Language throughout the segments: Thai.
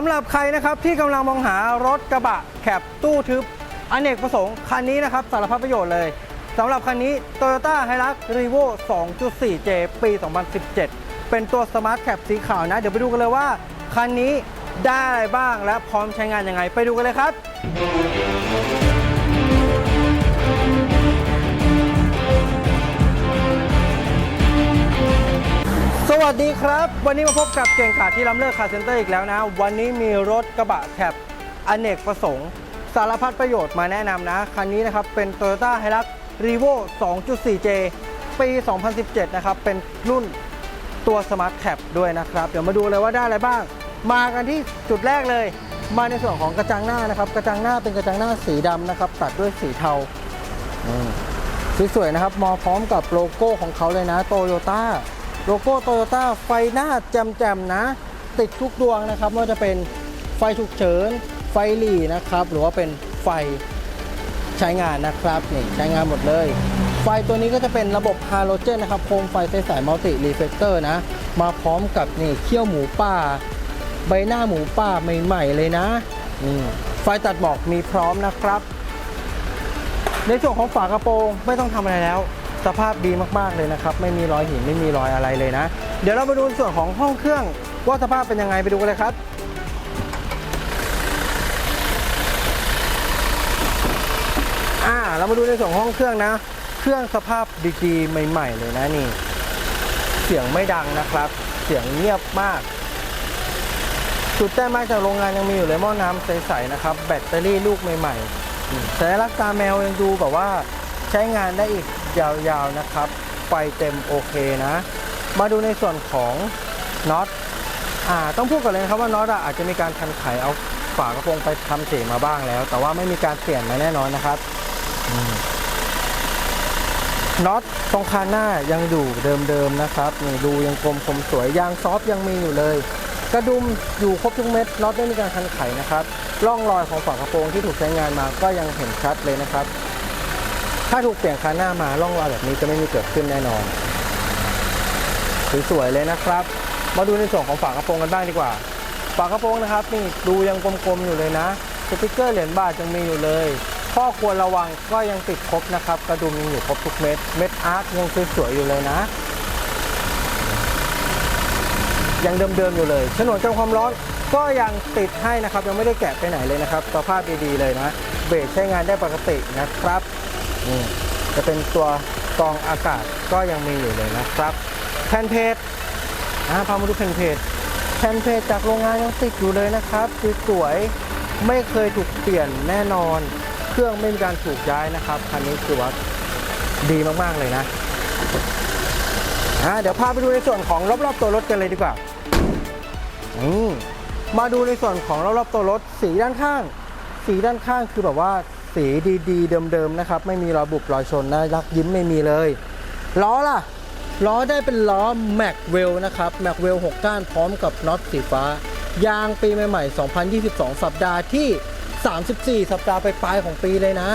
ำหรับใครนะครับที่กำลังมองหารถกระบะแคบตู้ทึบอเนกประสงค์คันนี้นะครับสารพัดประโยชน์เลยสำหรับคันนี้ Toyota Hilux Revo 2.4J ปี 2017 เป็นตัวสมาร์ทแคปสีขาวนะ เดี๋ยวไปดูกันเลยว่า คันนี้ได้อะไรบ้างและพร้อมใช้งานยังไง ไปดูกันเลยครับ สวัสดีครับ วันนี้มาพบกับเก่งกาที่ล้ำเลิศคาเซ็นเตอร์อีกแล้วนะ วันนี้มีรถกระบะแคปอเนกประสงค์ สารพัดประโยชน์มาแนะนำนะ คันนี้นะครับ เป็น Toyota Hilux Revo 2.4J ปี 2017 นะครับ เป็นรุ่นตัว Smart Cap ด้วยนะครับ เดี๋ยวมาดูเลยว่าได้อะไรบ้าง มากันที่จุดแรกเลย มาในส่วนของกระจังหน้านะครับ กระจังหน้าเป็นกระจังหน้าสีดำนะครับ ตัดด้วยสีเทาสวยๆนะครับมาพร้อมกับโลโก้ของเขาเลยนะโตโยต้า โลโก้โตโยต้าไฟหน้าแจ่มๆนะ ติดทุกดวงนะครับไม่ว่าจะเป็นไฟฉุกเฉิน ไฟหลีนะครับ หรือว่าเป็นไฟใช้งานนะครับนี่ใช้งานหมดเลย ไฟตัวนี้ก็จะเป็นระบบฮาโลเจนนะครับโคมไฟใสๆมัลติรีเฟกเตอร์นะ มาพร้อมกับนี่เขี้ยวหมูป่า ใบหน้าหมูป่าใหม่ๆเลยนะนี่ไฟตัดหมอกมีพร้อมนะครับ ในส่วนของฝากระโปรงไม่ต้องทำอะไรแล้ว สภาพดีมากๆเลยนะครับ ไม่มีรอยหินไม่มีรอยอะไรเลยนะ เดี๋ยวเราไปดูส่วนของห้องเครื่องว่าสภาพเป็นยังไงไปดูกันเลยครับอ่าเรามาดูในส่วนของห้องเครื่องนะ เครื่องสภาพดีๆใหม่ ๆ เลยนะนี่ เสียงไม่ดังนะครับ เสียงเงียบมากจุดแต้มมาจากโรงงานยังมีอยู่เลยหม้อน้ำใสๆนะครับ แบตเตอรี่ลูกใหม่ๆอืมสัญลักษณ์ตาแมวยังดูแบบว่าใช้งานได้อีก ยาวๆนะครับ ไฟเต็มโอเคนะ มาดูในส่วนของน็อตอ่าต้องพูดก่อนเลยนะครับว่าน็อตอะอาจจะมีการคันไขเอาฝากระโปรงไปทำสีมาบ้างแล้ว แต่ว่าไม่มีการเปลี่ยนมาแน่นอนนะครับน็อตตรงคานหน้ายังอยู่เดิมๆนะครับนี่ดูยังกลมคมสวยยางซอฟต์ยังมีอยู่เลย กระดุมอยู่ครบทุกเม็ดน็อตไม่มีการคันไขนะครับร่องรอยของฝากระโปรงที่ถูกใช้งานมาก็ยังเห็นชัดเลยนะครับ ถ้าถูกเปลี่ยนคันหน้ามาร่องรอยแบบนี้จะไม่มีเกิดขึ้นแน่นอนสวยๆเลยนะครับ มาดูในส่วนของฝากระโปรงกันบ้างดีกว่า ฝากระโปรงนะครับนี่ดูยังกลมๆอยู่เลยนะสติกเกอร์เหรียญบาทยังมีอยู่เลยข้อควรระวังก็ยังติดครบนะครับ กระดุมยังอยู่ครบทุกเม็ดเม็ดอาร์ตยังสวยๆอยู่เลยนะ ยังเดิมๆอยู่เลยฉนวนกันความร้อนก็ยังติดให้นะครับ ยังไม่ได้แกะไปไหนเลยนะครับสภาพดีๆเลยนะเบรกใช้งานได้ปกตินะครับ นี่จะเป็นตัวกองอากาศก็ยังมีอยู่เลยนะครับ แผ่นเพจอ่าพามาดูแผ่นเพจแผ่นเพจจากโรงงานยังติดอยู่เลยนะครับสวยๆไม่เคยถูกเปลี่ยนแน่นอน เครื่องไม่มีการถูกย้ายนะครับคันนี้คือว่าดีมากๆเลยนะอ่าเดี๋ยวพาไปดูในส่วนของรอบๆตัวรถกันเลยดีกว่าอืมมาดูในส่วนของรอบๆตัวรถสีด้านข้าง สีด้านข้างคือแบบว่า สีดีๆ เดิมๆนะครับ ไม่มีรอยบุบรอยชนนะรักยิ้มไม่มีเลยล้อล่ะ ล้อได้เป็นล้อ m a c w e l l นะครับ m a c w e l l 6ก้านพร้อมกับน็อตสีฟ้ายางปีใหม่ๆ 2022 สัปดาห์ที่ 34 สัปดาห์ไปปลายๆของปีเลยนะ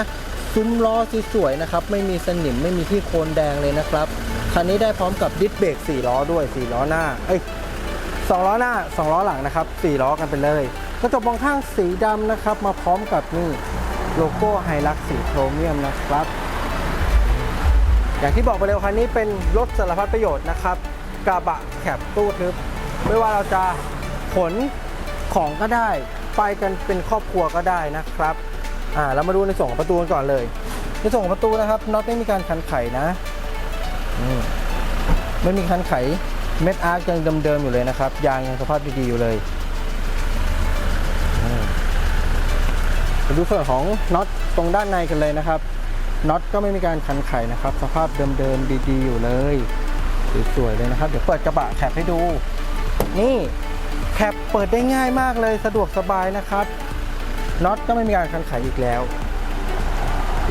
ซุ้มล้อสวยๆนะครับ ไม่มีสนิมไม่มีที่โคนแดงเลยนะครับ คันนี้ได้พร้อมกับดิสเบรก4ล้อด้วย 4 ล้อหน้า เอ้ยสองล้อหน้าสองล้อหลังนะครับสี่ล้อกันไปเลย กระจกมองข้างสีดำนะครับ มาพร้อมกับนี่ โลโก้ไฮลักสีโครเมียมนะครับ อย่างที่บอกไปเลยว่าคันนี้เป็นรถสารพัดประโยชน์นะครับ กระบะแคบตู้ทึบ ไม่ว่าเราจะขนของก็ได้ ไปกันเป็นครอบครัวก็ได้นะครับ อ่าเรามาดูในส่วนของประตูกันก่อนเลย ในส่วนของประตูนะครับน็อตไม่มีการขันไขนะไม่มีคันไขเม็ดอาร์คยังเดิมๆอยู่เลยนะครับ ยางยังสภาพดีๆอยู่เลย มาดูส่วนของน็อตตรงด้านในกันเลยนะครับน็อตก็ไม่มีการขันไขนะครับ สภาพเดิมๆดีๆอยู่เลยสวยๆเลยนะครับ เดี๋ยวเปิดกระบะแคปให้ดู นี่แคปเปิดได้ง่ายมากเลยสะดวกสบายนะครับน็อตก็ไม่มีการขันไขอีกแล้ว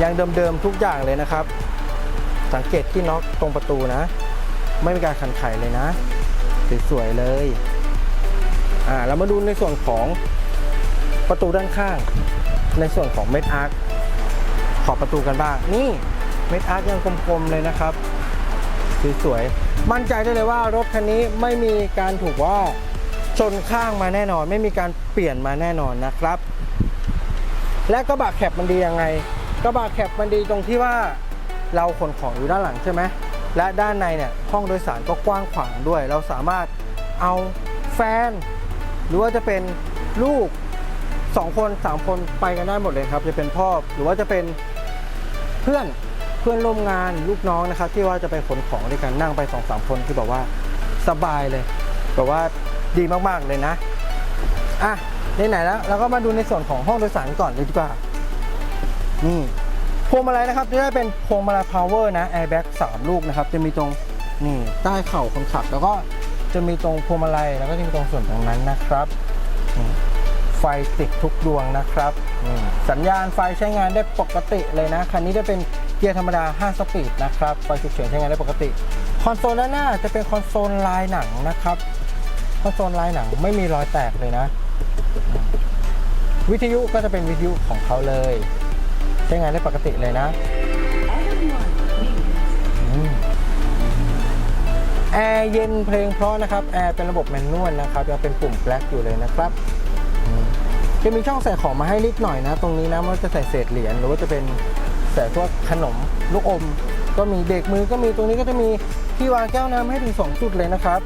ยังเดิมๆทุกอย่างเลยนะครับ สังเกตที่น็อตตรงประตูนะ ไม่มีการขันไขเลยนะสวยๆเลยอ่าเรามาดูในส่วนของประตูด้านข้าง ในส่วนของเม็ดอาร์คขอบประตูกันบ้าง นี่เม็ดอาร์คยังกลมๆเลยนะครับสวยๆมั่นใจได้เลยว่ารถคันนี้ไม่มีการถูกว่าชนข้างมาแน่นอน ไม่มีการเปลี่ยนมาแน่นอนนะครับ และกระบะแคปมันดียังไงกระบะแคปมันดีตรงที่ว่าเราขนของอยู่ด้านหลังใช่ไหมและด้านในเนี่ยห้องโดยสารก็กว้างขวางด้วย เราสามารถเอาแฟน หรือว่าจะเป็นลูก 2 คน 3 คนไปกันได้หมดเลยครับ จะเป็นพ่อหรือว่าจะเป็นเพื่อนเพื่อนร่วมงานลูกน้องนะครับ ที่ว่าจะไปขนของด้วยกันนั่งไป2อสคนคือแบบว่าสบายเลยแบบว่าดีมากๆเลยนะอะในไหนแล้วเราก็มาดูในส่วนของห้องโดยสารก่อนเลยดีกว่านี่พวงมาลัยนะครับจะได้เป็นพวงมาลัย power นะ airbag 3ลูกนะครับ จะมีตรงนี่ใต้เข่าคนขับ แล้วก็จะมีตรงพวงมาลัยแล้วก็จะมีตรงส่วนตรงนั้นนะครับนี่ ไฟติดทุกดวงนะครับนี่สัญญาณไฟใช้งานได้ปกติเลยนะ คันนี้จะเป็นเกียร์ธรรมดา 5 สปีดนะครับไฟฉุกเฉินใช้งานได้ปกติ คอนโซลด้านหน้าจะเป็นคอนโซลลายหนังนะครับ คอนโซลลายหนังไม่มีรอยแตกเลยนะ วิทยุก็จะเป็นวิทยุของเขาเลย ใช้งานได้ปกติเลยนะอืมแอร์เย็นเพลงเพราะนะครับ แอร์เป็นระบบแมนนวลนะครับยังเป็นปุ่มแบล็กอยู่เลยนะครับอืม จะมีช่องใส่ของมาให้นิดหน่อยนะ ตรงนี้นะมันจะใส่เศษเหรียญหรือว่าจะเป็นใส่พวกขนมลูกอม ก็มีเด็กมือก็มีตรงนี้ก็จะมีที่วางแก้วน้ำให้ถึงสองจุดเลยนะครับ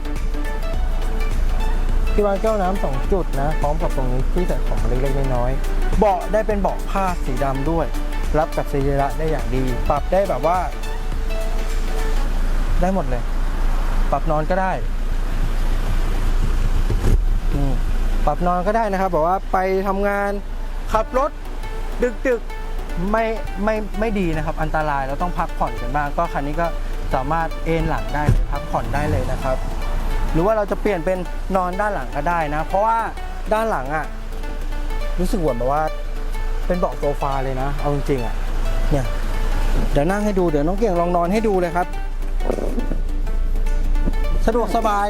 ที่วางแก้วน้ำสองจุดนะพร้อมกับตรงนี้ที่ใส่ของเล็กๆน้อยๆเบาะได้เป็นเบาะผ้าสีดำด้วย รับกับสีระได้อย่างดี ปรับได้แบบว่า ได้หมดเลย ปรับนอนก็ได้นี่ ปรับนอนก็ได้นะครับบอกว่าไปทำงานขับรถดึกๆไม่ไม่ไม่ดีนะครับอันตรายแล้วต้องพักผ่อนกันบ้าง ก็คันนี้ก็สามารถเอนหลังได้พักผ่อนได้เลยนะครับ หรือว่าเราจะเปลี่ยนเป็นนอนด้านหลังก็ได้นะ เพราะว่าด้านหลังอะ่ะรู้สึกเหมือนแบบว่า เป็นเบาะโซฟาเลยนะ เอาจริงๆอะ่ะเนี่ยเดี๋ยวนั่งให้ดูเดี๋ยวน้องเก่งลองนอนให้ดูเลยครับ สะดวกสบาย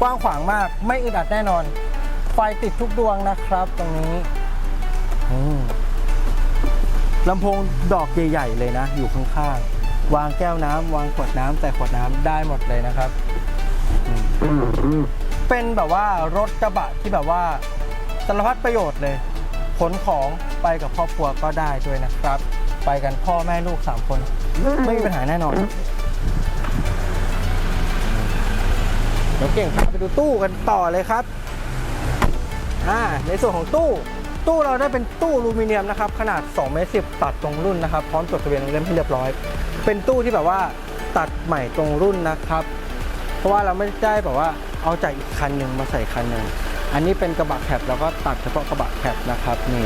กว้างขวางมากไม่อึดอัดแน่นอน ไฟติดทุกดวงนะครับตรงนี้ลำโพงดอกใหญ่ๆเลยนะ อยู่ข้างๆวางแก้วน้ำวางขวดน้ำใส่ขวดน้ำได้หมดเลยนะครับ เป็นแบบว่ารถกระบะที่แบบว่าสารพัดประโยชน์เลยขนของไปกับครอบครัวก็ได้ด้วยนะครับ ไปกันพ่อแม่ลูกสามคน ไม่มีปัญหาแน่นอน เดี๋ยวเก่งพาไปดูตู้กันต่อเลยครับอ่าในส่วนของตู้ ตู้เราได้เป็นตู้อลูมิเนียมนะครับ ขนาด2เมตร10ตัดตรงรุ่นนะครับ พร้อมจดทะเบียนเล่มให้เรียบร้อย เป็นตู้ที่แบบว่าตัดใหม่ตรงรุ่นนะครับ เพราะว่าเราไม่ได้แบบว่าเอาจากอีกคันหนึ่งมาใส่คันหนึ่งอันนี้เป็นกระบะแคปแล้วก็ตัดเฉพาะกระบะแคปนะครับนี่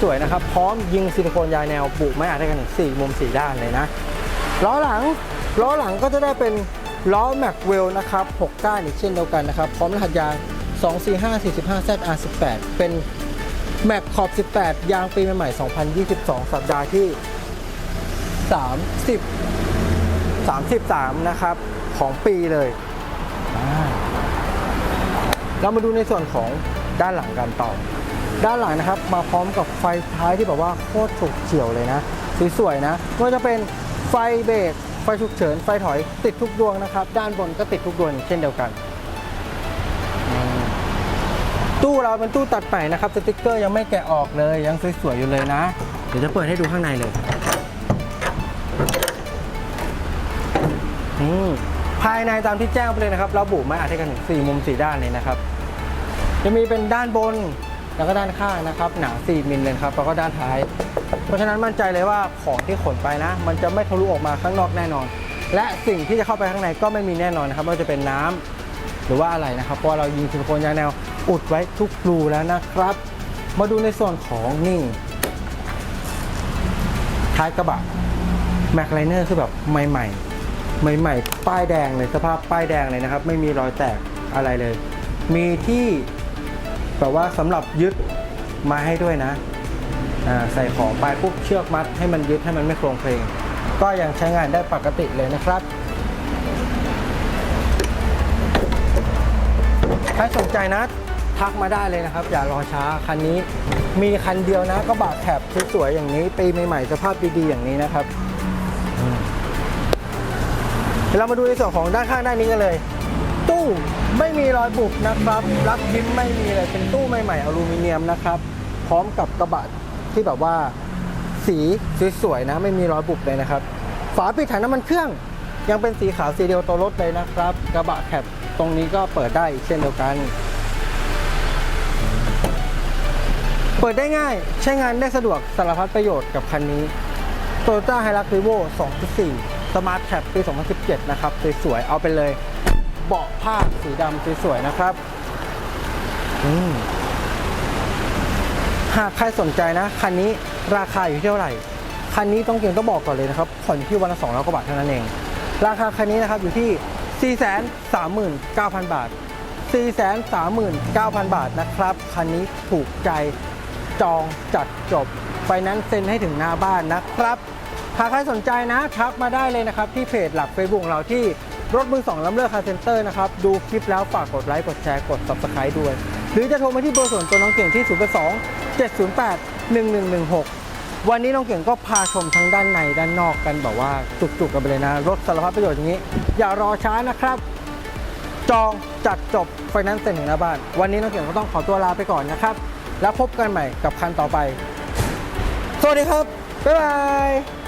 สวยๆนะครับ พร้อมยิงซิลิโคนยายแนวบุไม่อาจได้กันถึง4มุม 4 ด้านเลยนะล้อหลังล้อหลังก็จะได้เป็น ล้อแม็กเวลนะครับ6ก้านอีกเช่นเดียวกันนะครับ พร้อมรหัสยาง 245 45 ZR18 เป็นแม็กขอบ 18 ยางปีใหม่ๆ2022 สัปดาห์ที่ 30 33 นะครับ ของปีเลย เรามาดูในส่วนของด้านหลังกันต่อ ด้านหลังนะครับ มาพร้อมกับไฟท้ายที่แบบว่าโคตรฉกเฉียวเลยนะ สวยๆนะไม่ว่าจะเป็นไฟเบรก ไฟฉุกเฉิน ไฟถอยติดทุกดวงนะครับ ด้านบนก็ติดทุกดวงเช่นเดียวกัน ตู้เราเป็นตู้ตัดใหม่นะครับ สติกเกอร์ยังไม่แกะออกเลย ยังสวยๆอยู่เลยนะ เดี๋ยวจะเปิดให้ดูข้างในเลยภายในตามที่แจ้งไปเลยนะครับเระบุไม้อาจให้กันถึง4มุม 4 ด้านเลยนะครับ จะมีเป็นด้านบนแล้วก็ด้านข้างนะครับ หนา 4 มิลเลยครับแล้วก็ด้านท้าย เพราะฉะนั้นมั่นใจเลยว่าของที่ขนไปนะ มันจะไม่ทะลุออกมาข้างนอกแน่นอน และสิ่งที่จะเข้าไปข้างในก็ไม่มีแน่นอนนะครับไม่ว่าจะเป็นน้ำหรือว่าอะไรนะครับเพราะเรายิงซิลิโคนยางแนวอุดไว้ทุกรูแล้วนะครับ มาดูในส่วนของนี่ท้ายกระบะแม็กไลเนอร์คือแบบใหม่ ๆใหม่ๆ ป้ายแดงเลยสภาพป้ายแดงเลยนะครับ ไม่มีรอยแตกอะไรเลย มีที่แบบว่าสำหรับยึดมาให้ด้วยนะ ใส่ของไปปุ๊บเชือกมัดให้มันยึดให้มันไม่โครงเพลง ก็ยังใช้งานได้ปกติเลยนะครับใครสนใจนะทักมาได้เลยนะครับ อย่ารอช้าคันนี้มีคันเดียวนะก็บะแถบสวยๆอย่างนี้ปีใหม่ๆสภาพดีๆอย่างนี้นะครับเรามาดูในส่วนของด้านข้างด้านนี้กันเลย ตู้ไม่มีรอยบุบนะครับ รักยิ้มไม่มีเลยเป็นตู้ใหม่ๆอลูมิเนียมนะครับ พร้อมกับกระบะ ที่แบบว่าสีสวยๆนะ ไม่มีรอยบุบเลยนะครับ ฝาปิดถังน้ำมันเครื่อง ยังเป็นสีขาวสีเดียวตัวรถเลยนะครับ กระบะแคปตรงนี้ก็เปิดได้เช่นเดียวกัน เปิดได้ง่ายใช้งานได้สะดวกสารพัดประโยชน์กับคันนี้ Toyota Hilux Revo 2.4 Smart Cap ปี 2017 นะครับ สวยๆ เอาไปเลย เบาะผ้าสีดำสวยๆ นะครับ อืม หากใครสนใจนะ คันนี้ราคาอยู่ที่เท่าไหร่ คันนี้ต้องเก่งต้องบอกก่อนเลยนะครับ ผ่อนที่วันละ2 0 0กว่าบาทเท่านั้นเอง ราคาคันนี้นะครับอยู่ที่ 439,000 บาท 439,000 บาทนะครับ คันนี้ถูกใจจองจัดจบ ไฟนั้นเซ็นให้ถึงหน้าบ้านนะครับ หากใครสนใจนะทักมาได้เลยนะครับ ที่เพจหลัก Facebook ของเราที่รถมือสองล้ำเลิกคาร์เซ็นเตอร์นะครับ ดูคลิปแล้วฝากกดไลค์กดแชร์กด subscribe ด้วย หรือจะโทรมาที่เบอร์ส่วนตัวน้องเก่งที่ 0 2 708 1116 วันนี้น้องเก่งก็พาชมทั้งด้านในด้านนอกกันแบบว่าจุกๆกันไปเลยนะ รถสารพัดประโยชน์อย่างนี้ อย่ารอช้านะครับ จองจัดจบไฟแนนซ์เซ็นถึงหน้าบ้าน วันนี้น้องเก่งก็ต้องขอตัวลาไปก่อนนะครับ แล้วพบกันใหม่กับคันต่อไป สวัสดีครับบ๊ายบาย